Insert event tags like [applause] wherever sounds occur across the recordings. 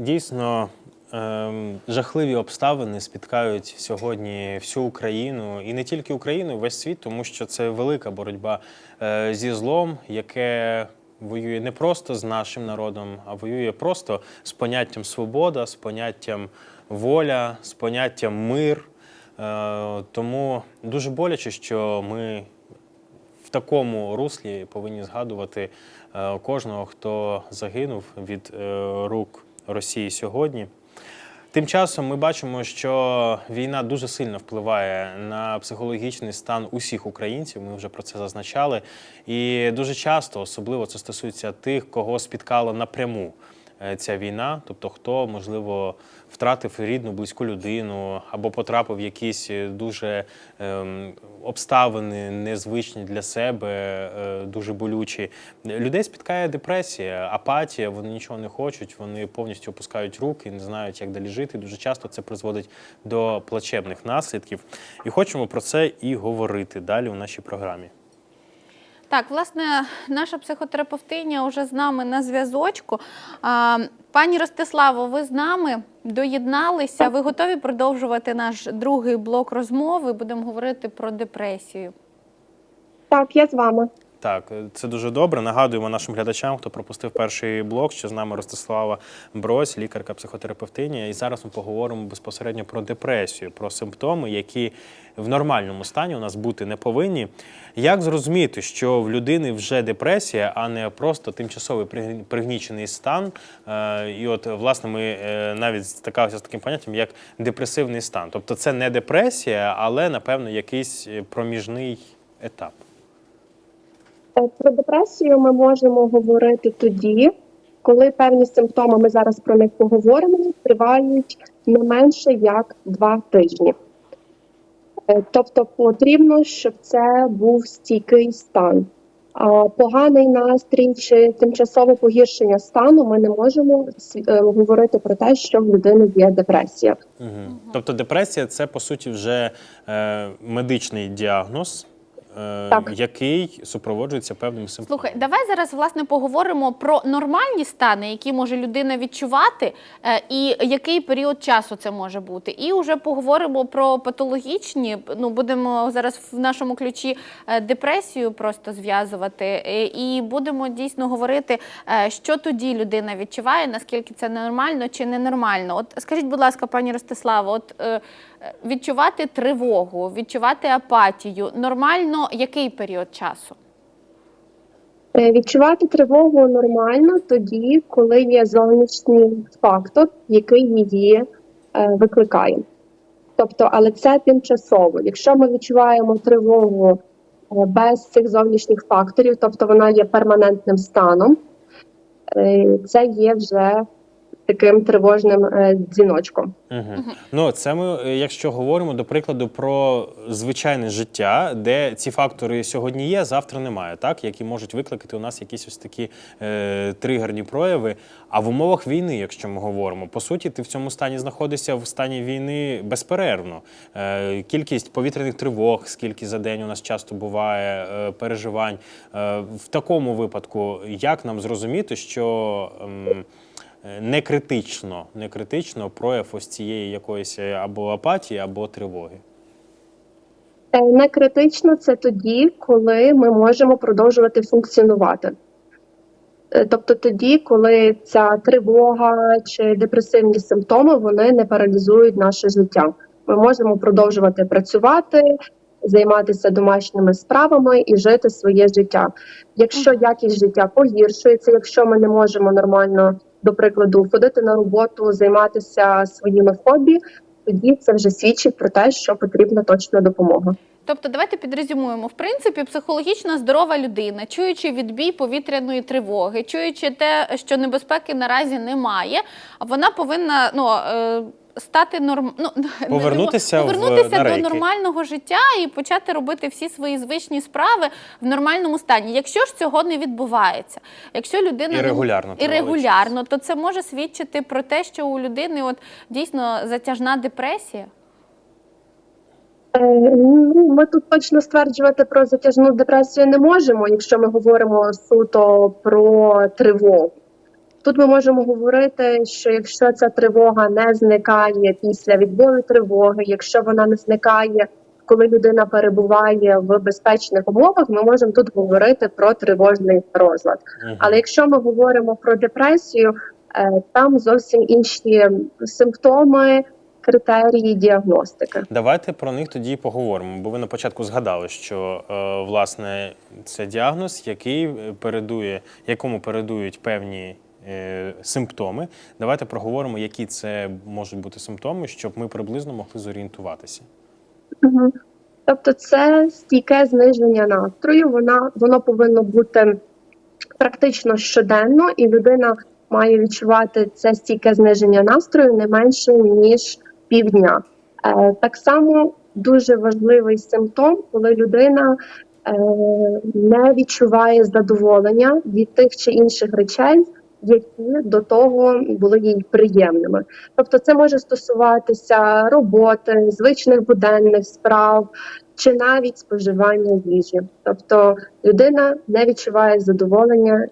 Дійсно, ем, жахливі обставини спіткають сьогодні всю Україну і не тільки Україну, весь світ, тому що це велика боротьба е, зі злом, яке воює не просто з нашим народом, а воює просто з поняттям свобода, з поняттям воля, з поняттям мир. Е, Тому дуже боляче, що ми в такому руслі повинні згадувати е, кожного, хто загинув від рук Росії сьогодні. Тим часом ми бачимо, що війна дуже сильно впливає на психологічний стан усіх українців. Ми вже про це зазначали. І дуже часто, особливо це стосується тих, кого спіткала напряму е, ця війна, тобто хто, можливо, втратив рідну, близьку людину або потрапив в якісь е, дуже ем, обставини незвичні для себе, е, дуже болючі. Людей спіткає депресія, апатія, вони нічого не хочуть, вони повністю опускають руки, не знають, як далі жити. Дуже часто це призводить до плачевних наслідків. І хочемо про це і говорити далі у нашій програмі. Так, власне, наша психотерапевтиня вже з нами на зв'язочку. Пані Ростиславо, ви з нами доєдналися. Ви готові продовжувати наш другий блок розмови? Будемо говорити про депресію. Так, я з вами. Так, це дуже добре. Нагадуємо нашим глядачам, хто пропустив перший блок, що з нами Ростислава Брось, лікарка, психотерапевтиня. І зараз ми поговоримо безпосередньо про депресію, про симптоми, які в нормальному стані у нас бути не повинні. Як зрозуміти, що в людини вже депресія, а не просто тимчасовий пригні- пригнічений стан? Е, І от, власне, ми е, навіть стикалися з таким поняттям, як депресивний стан. Тобто це не депресія, але, напевно, якийсь е, проміжний етап. Е, Про депресію ми можемо говорити тоді, коли певні симптоми, ми зараз про них поговоримо, тривають не менше як два тижні. Е, Тобто потрібно, щоб це був стійкий стан. А поганий настрій чи тимчасове погіршення стану ми не можемо е, говорити про те, що в людини є депресія. Угу. Тобто депресія це по суті вже е, медичний діагноз, Так. який супроводжується певними симптомами. Слухай, давай зараз власне поговоримо про нормальні стани, які може людина відчувати, е, і який період часу це може бути. І вже поговоримо про патологічні. Ну будемо зараз в нашому ключі е, депресію просто зв'язувати, е, і будемо дійсно говорити, е, що тоді людина відчуває, наскільки це нормально чи ненормально. От скажіть, будь ласка, пані Ростиславо, от е, е, відчувати тривогу, відчувати апатію нормально який період часу? Е, Відчувати тривогу нормально тоді, коли є зовнішній фактор, який її е, викликає. Тобто, але це тимчасово. Якщо ми відчуваємо тривогу е, без цих зовнішніх факторів, тобто вона є перманентним станом, це є вже таким тривожним е, дзвіночком. Угу. Ну, це ми, е, якщо говоримо до прикладу про звичайне життя, де ці фактори сьогодні є, завтра немає, так які можуть викликати у нас якісь ось такі е, тригерні прояви. А в умовах війни, якщо ми говоримо, по суті, ти в цьому стані знаходишся в стані війни безперервно. Е, кількість повітряних тривог, скільки за день у нас часто буває е, переживань. Е, в такому випадку, як нам зрозуміти, що е, не критично, не критично прояв ось цієї якоїсь е, або апатії, або тривоги. Е, Не критично це тоді, коли ми можемо продовжувати функціонувати. Е, Тобто тоді, коли ця тривога чи депресивні симптоми вони не паралізують наше життя. Ми можемо продовжувати працювати, займатися домашніми справами і жити своє життя. Якщо якість життя погіршується, якщо ми не можемо нормально, до прикладу, ходити на роботу, займатися своїми хобі, тоді це вже свідчить про те, що потрібна точна допомога. Тобто, давайте підрезюмуємо. В принципі, психологічно здорова людина, чуючи відбій повітряної тривоги, чуючи те, що небезпеки наразі немає, вона повинна ну. Стати норм... ну, [laughs] не Повернутися в- повернутися на до нормального життя і почати робити всі свої звичні справи в нормальному стані. Якщо ж цього не відбувається, якщо людина І регулярно і регулярно, то це може свідчити про те, що у людини от дійсно затяжна депресія. Е, Ну, ми тут точно стверджувати про затяжну депресію не можемо, якщо ми говоримо суто про тривогу. Тут ми можемо говорити, що якщо ця тривога не зникає після відбою тривоги, якщо вона не зникає, коли людина перебуває в безпечних умовах, ми можемо тут говорити про тривожний розлад. Мгм. Але якщо ми говоримо про депресію, е, там зовсім інші симптоми, критерії діагностики. Давайте про них тоді поговоримо, бо ви на початку згадали, що е, власне це діагноз, який передує, якому передують певні симптоми. Давайте проговоримо, які це можуть бути симптоми, щоб ми приблизно могли зорієнтуватися. Тобто, це стійке зниження настрою. Вона воно повинно бути практично щоденно, і людина має відчувати це стійке зниження настрою не менше ніж півдня. Е, так само дуже важливий симптом, коли людина е, не відчуває задоволення від тих чи інших речей, які до того були їй приємними. Тобто, це може стосуватися роботи, звичних буденних справ чи навіть споживання їжі. Тобто людина не відчуває задоволення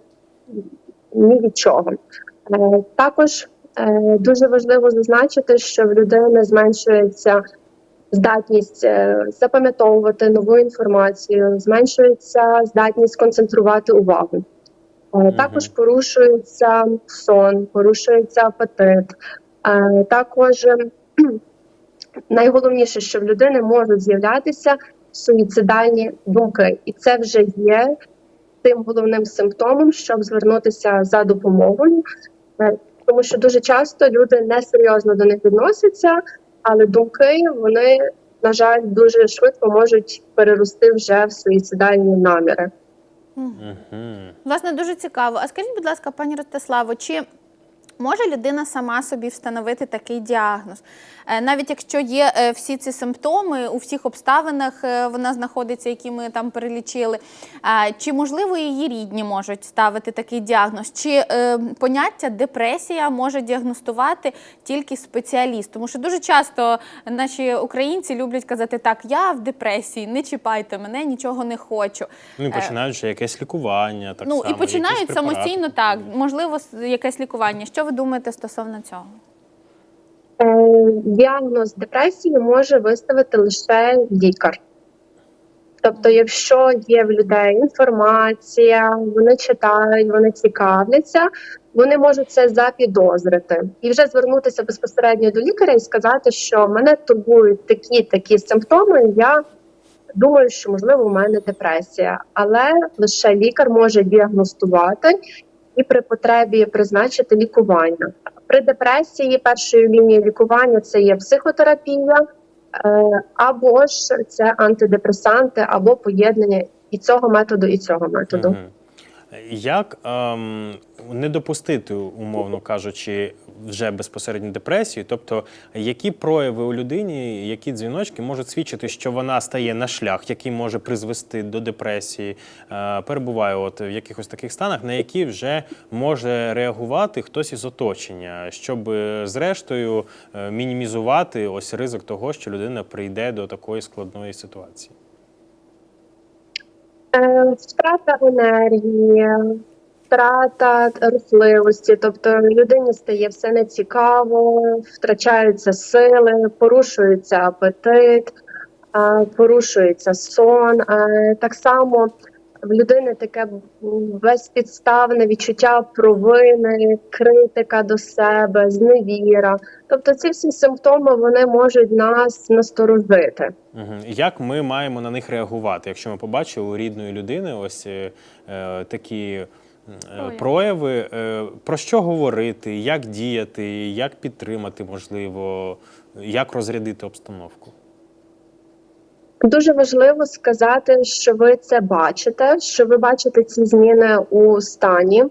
ні від чого. Е, Також е, дуже важливо зазначити, що в людини зменшується здатність е, запам'ятовувати нову інформацію, зменшується здатність концентрувати увагу. Е. Також порушується сон, порушується апетит. Е, Також найголовніше, що в людини можуть з'являтися суїцидальні думки, і це вже є тим головним симптомом, щоб звернутися за допомогою, Е, тому що дуже часто люди несерйозно до них відносяться, але думки вони, на жаль, дуже швидко можуть перерости вже в суїцидальні наміри. Угу. Власне, дуже цікаво. А скажіть, будь ласка, пані Ростиславо, чи може людина сама собі встановити такий діагноз? Е, Навіть якщо є е, всі ці симптоми, у всіх обставинах е, вона знаходиться, які ми там перелічили. Чи можливо її рідні можуть ставити такий діагноз? Чи поняття депресія може діагностувати тільки спеціаліст? Тому що дуже часто наші українці люблять казати так: я в депресії, не чіпайте мене, нічого не хочу. Ну і починають вже якесь лікування, так ну само. і починають самостійно так. Можливо, якесь лікування. Що ви думаєте стосовно цього? Е, Діагноз депресії може виставити лише лікар. Тобто, якщо є в людей інформація, вони читають, вони цікавляться, вони можуть це запідозрити і вже звернутися безпосередньо до лікаря і сказати, що мене турбують такі такі симптоми. Я думаю, що можливо у мене депресія, але лише лікар може діагностувати і при потребі призначити лікування. При депресії першою лінією лікування це є психотерапія, е, або ж це антидепресанти, або поєднання і цього методу, і цього методу. Як ем, не допустити, умовно кажучи, вже безпосередньо депресію? Тобто, які прояви у людині, які дзвіночки можуть свідчити, що вона стає на шлях, який може призвести до депресії, е, перебуває от в якихось таких станах, на які вже може реагувати хтось із оточення, щоб е, зрештою е, мінімізувати ось ризик того, що людина прийде до такої складної ситуації? Втрата енергії, втрата рухливості, тобто людині стає все нецікаво, втрачаються сили, порушується апетит, порушується сон. Так само в людини таке безпідставне відчуття провини, критика до себе, зневіра. Тобто ці всі симптоми вони можуть нас насторожити. Як ми маємо на них реагувати, якщо ми побачили у рідної людини ось е, е, такі Прояви. прояви, е, про що говорити, як діяти, як підтримати, можливо, як розрядити обстановку? Дуже важливо сказати, що ви це бачите, що ви бачите ці зміни у стані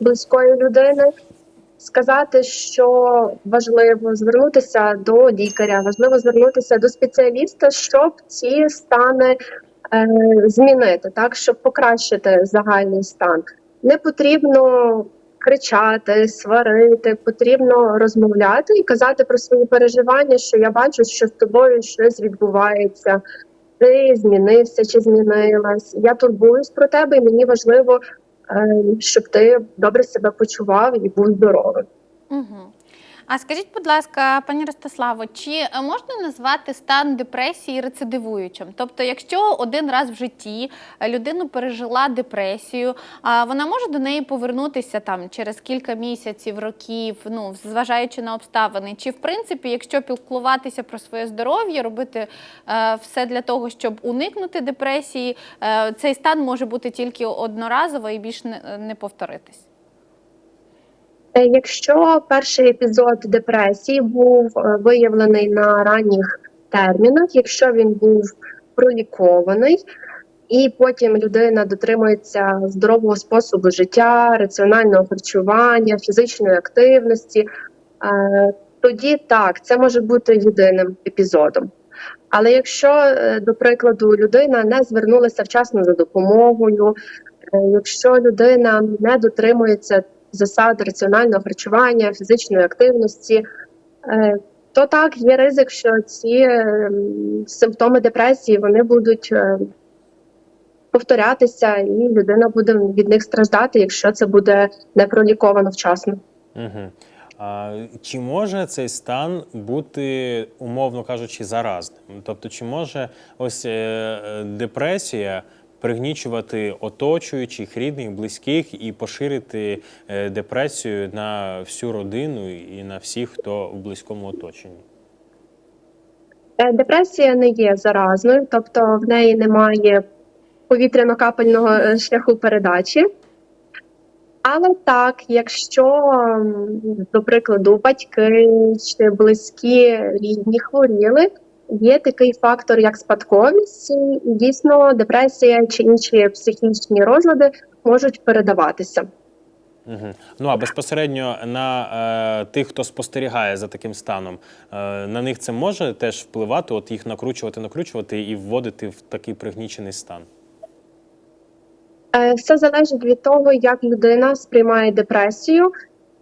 близької людини. Сказати, що важливо звернутися до лікаря, важливо звернутися до спеціаліста, щоб ці стани е, змінити, так щоб покращити загальний стан. Не потрібно кричати, сварити, потрібно розмовляти і казати про свої переживання, що я бачу, що з тобою щось відбувається. Ти змінився чи змінилась. Я турбуюсь про тебе, і мені важливо е, щоб ти добре себе почував і був здоровим. Угу. А скажіть, будь ласка, пані Ростиславо, чи е, можна назвати стан депресії рецидивуючим? Тобто, якщо один раз в житті е, людина пережила депресію, вона може до неї повернутися там через кілька місяців, років, ну зважаючи на обставини, чи в принципі, якщо піклуватися про своє здоров'я, робити е, все для того, щоб уникнути депресії, цей стан може бути тільки одноразово і більш не, не повторитись? Е, Якщо перший епізод депресії був е, виявлений на ранніх термінах, якщо він був пролікований, і потім людина дотримується здорового способу життя, раціонального харчування, фізичної активності, е, тоді так, це може бути єдиним епізодом. Але якщо, до прикладу, людина не звернулася вчасно за допомогою, якщо людина не дотримується засад раціонального харчування, фізичної активності, е, то так є ризик, що ці е, симптоми депресії вони будуть е, повторятися, і людина буде від них страждати, якщо це буде не проліковано вчасно. Угу. А, чи може цей стан бути, умовно кажучи, заразним? Тобто, чи може ось депресія пригнічувати оточуючих, рідних, близьких і поширити е, депресію на всю родину і на всіх, хто в близькому оточенні? Е, Депресія не є заразною, тобто в неї немає повітряно-капельного е, шляху передачі. Але так, якщо, до прикладу, батьки чи близькі рідні хворіли, є такий фактор, як спадковість, і дійсно депресія чи інші психічні розлади можуть передаватися. Угу. Ну а безпосередньо на е, тих, хто спостерігає за таким станом, е, на них це може теж впливати, от їх накручувати, накручувати і вводити в такий пригнічений стан. Е, Все залежить від того, як людина сприймає депресію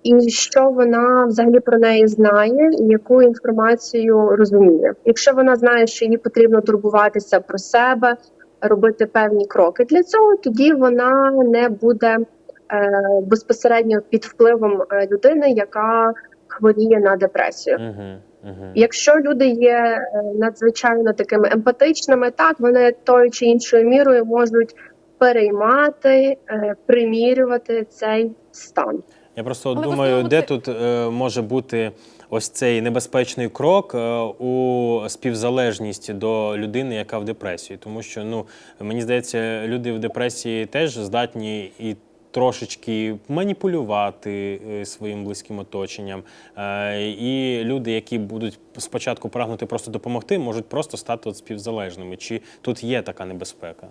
і що вона взагалі про неї знає, і яку інформацію розуміє. Якщо вона знає, що їй потрібно турбуватися про себе, робити певні кроки для цього, тоді вона не буде е, безпосередньо під впливом е, людини, яка хворіє на депресію. Угу. Якщо люди є е, надзвичайно такими емпатичними, так вони тою чи іншою мірою можуть переймати, е, примірювати цей стан. Я просто Але думаю, де це- тут е, може бути ось цей небезпечний крок е, у співзалежність до людини, яка в депресії. Тому що ну мені здається, люди в депресії теж здатні і. Трошечки маніпулювати е, своїм близьким оточенням, Е, і люди, які будуть спочатку прагнути просто допомогти, можуть просто стати от співзалежними. Чи тут є така небезпека?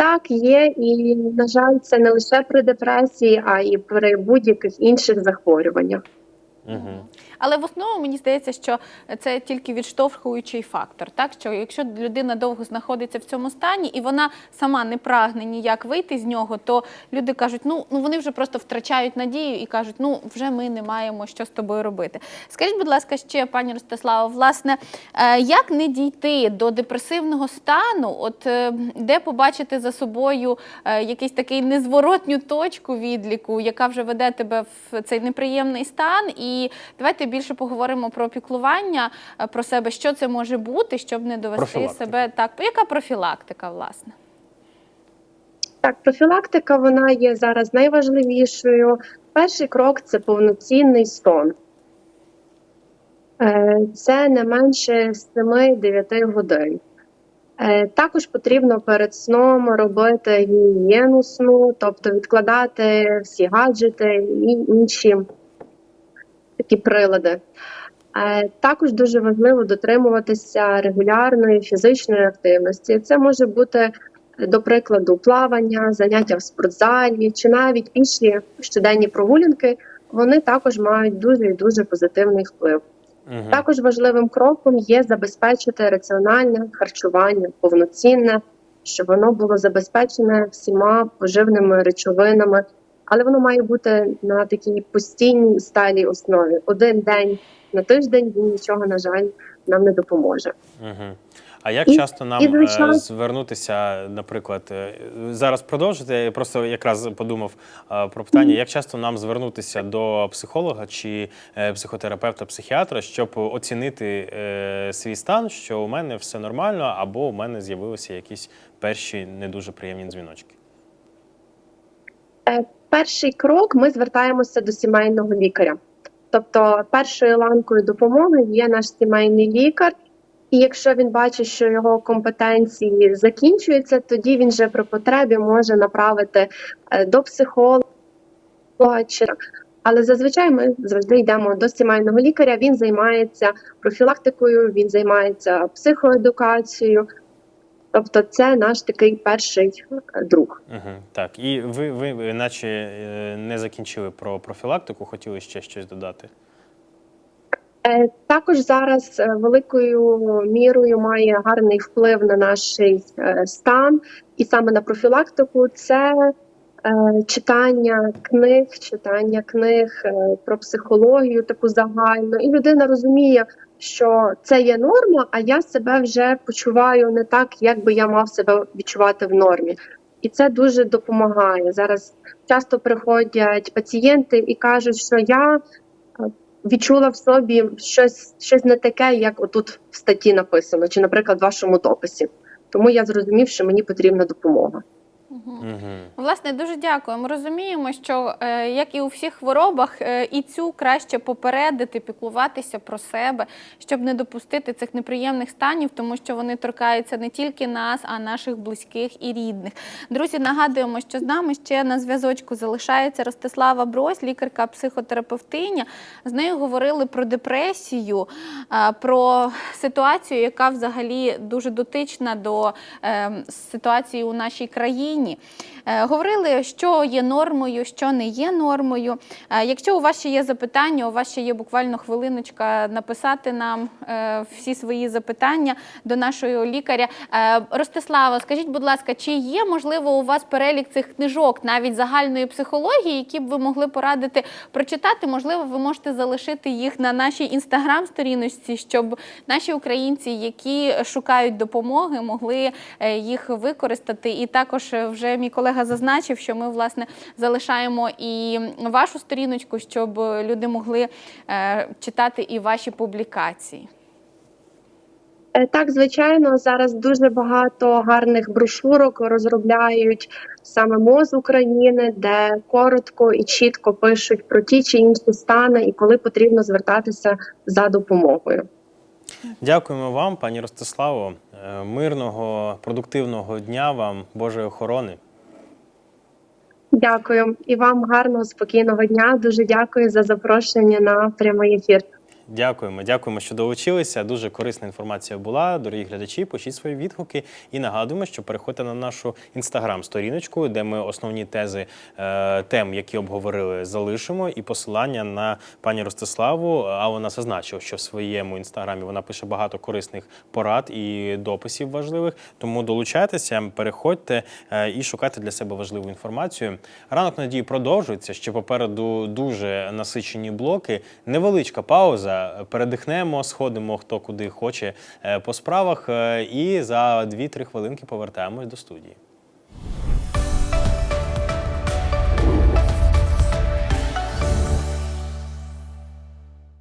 Так, є, і на жаль, це не лише при депресії, а і при будь-яких інших захворюваннях. Угу. Але в основному мені здається, що це тільки відштовхуючий фактор. Так що якщо людина довго знаходиться в цьому стані і вона сама не прагне ніяк вийти з нього, то люди кажуть, ну ну вони вже просто втрачають надію і кажуть, ну вже ми не маємо що з тобою робити. Скажіть, будь ласка, ще пані Ростиславо, власне, е, як не дійти до депресивного стану, от е, де побачити за собою е, якийсь такий незворотню точку відліку, яка вже веде тебе в цей неприємний стан, і давайте більше поговоримо про піклування е, про себе, що це може бути, щоб не довести себе так. Яка профілактика, власне? Так, профілактика вона є зараз найважливішою. Перший крок це повноцінний сон. Е, Це не менше 7-9 годин. Е, Також потрібно перед сном робити гігієну сну, тобто відкладати всі гаджети і інші такі прилади. Е, Також дуже важливо дотримуватися регулярної фізичної активності. Це може бути до прикладу, плавання, заняття в спортзалі чи навіть піші щоденні прогулянки, вони також мають дуже і дуже позитивний вплив. Угу. Також важливим кроком є забезпечити раціональне харчування, повноцінне, щоб воно було забезпечене всіма поживними речовинами, але воно має бути на такій постійній сталій основі. Один день на тиждень він нічого, на жаль, нам не допоможе. Угу. А як І- часто нам і, звичайно- е, звернутися, наприклад, е, зараз продовжити? Я просто якраз подумав е, про питання, як часто нам звернутися до психолога чи психотерапевта, психіатра, щоб оцінити свій стан, що у мене все нормально, або у мене з'явилися якісь перші не дуже приємні дзвіночки. Перший крок ми звертаємося до сімейного лікаря. Тобто, першою ланкою допомоги є наш сімейний лікар, і якщо він бачить, що його компетенції закінчуються, тоді він вже при потребі може направити е, до психолога. Але зазвичай ми завжди йдемо до сімейного лікаря. Він займається профілактикою, він займається психоедукацією. Тобто, це наш такий перший е, друг. Угу, так, і ви, ви, ви наче е, не закінчили про профілактику, хотіли ще щось додати. Е, Також зараз великою мірою має гарний вплив на наш стан, і саме на профілактику це читання книг, читання книг про психологію, таку загальну, і людина розуміє, що це є норма, а я себе вже почуваю не так, як би я мав себе відчувати в нормі. І це дуже допомагає. Зараз часто приходять пацієнти і кажуть, що я е, відчула в собі щось, щось не таке, як отут в статті написано, чи, наприклад, в вашому дописі. Тому я зрозумів, що мені потрібна допомога. Угу. Власне, дуже дякую. Ми розуміємо, що е, як і у всіх хворобах, е, і цю краще попередити, піклуватися про себе, щоб не допустити цих неприємних станів, тому що вони торкаються не тільки нас, а наших близьких і рідних. Друзі, нагадуємо, що з нами ще на зв'язочку залишається Ростислава Брось, лікарка-психотерапевтиня. З нею говорили про депресію, е, про ситуацію, яка взагалі дуже дотична до е, ситуації у нашій країні. Е, Говорили, що є нормою, що не є нормою. Е, Якщо у вас ще є запитання, у вас ще є буквально хвилиночка написати нам е, всі свої запитання до нашого лікаря. Е, Ростислава, скажіть, будь ласка, чи є можливо у вас перелік цих книжок, навіть загальної психології, які б ви могли порадити прочитати? Можливо, ви можете залишити їх на нашій інстаграм-сторіночці, щоб наші українці, які шукають допомоги, могли е, їх використати. І також е, вже мій колега зазначив, що ми власне залишаємо і вашу сторіночку, щоб люди могли е, читати і ваші публікації. Е, Так, звичайно, зараз дуже багато гарних брошурок розробляють саме МОЗ України, де коротко і чітко пишуть про ті чи інші стани і коли потрібно звертатися за допомогою. Дякуємо вам, пані Ростиславо. Е, Мирного, продуктивного дня вам, Божої охорони. Дякую і вам гарного спокійного дня. Дуже дякую за запрошення на прямий ефір. Дякуємо, дякуємо, що долучилися. Дуже корисна інформація була. Дорогі глядачі, пишіть свої відгуки і нагадуємо, що переходьте на нашу інстаграм-сторіночку, де ми основні тези е, тем, які обговорили, залишимо. І посилання на пані Ростиславу. А вона зазначила, що в своєму інстаграмі вона пише багато корисних порад і дописів важливих. Тому долучайтеся, переходьте е, і шукайте для себе важливу інформацію. Ранок надії продовжується. Ще попереду дуже насичені блоки. Невеличка пауза. Передихнемо, сходимо хто куди хоче е, по справах. е, І за 2-3 хвилинки повертаємось до студії.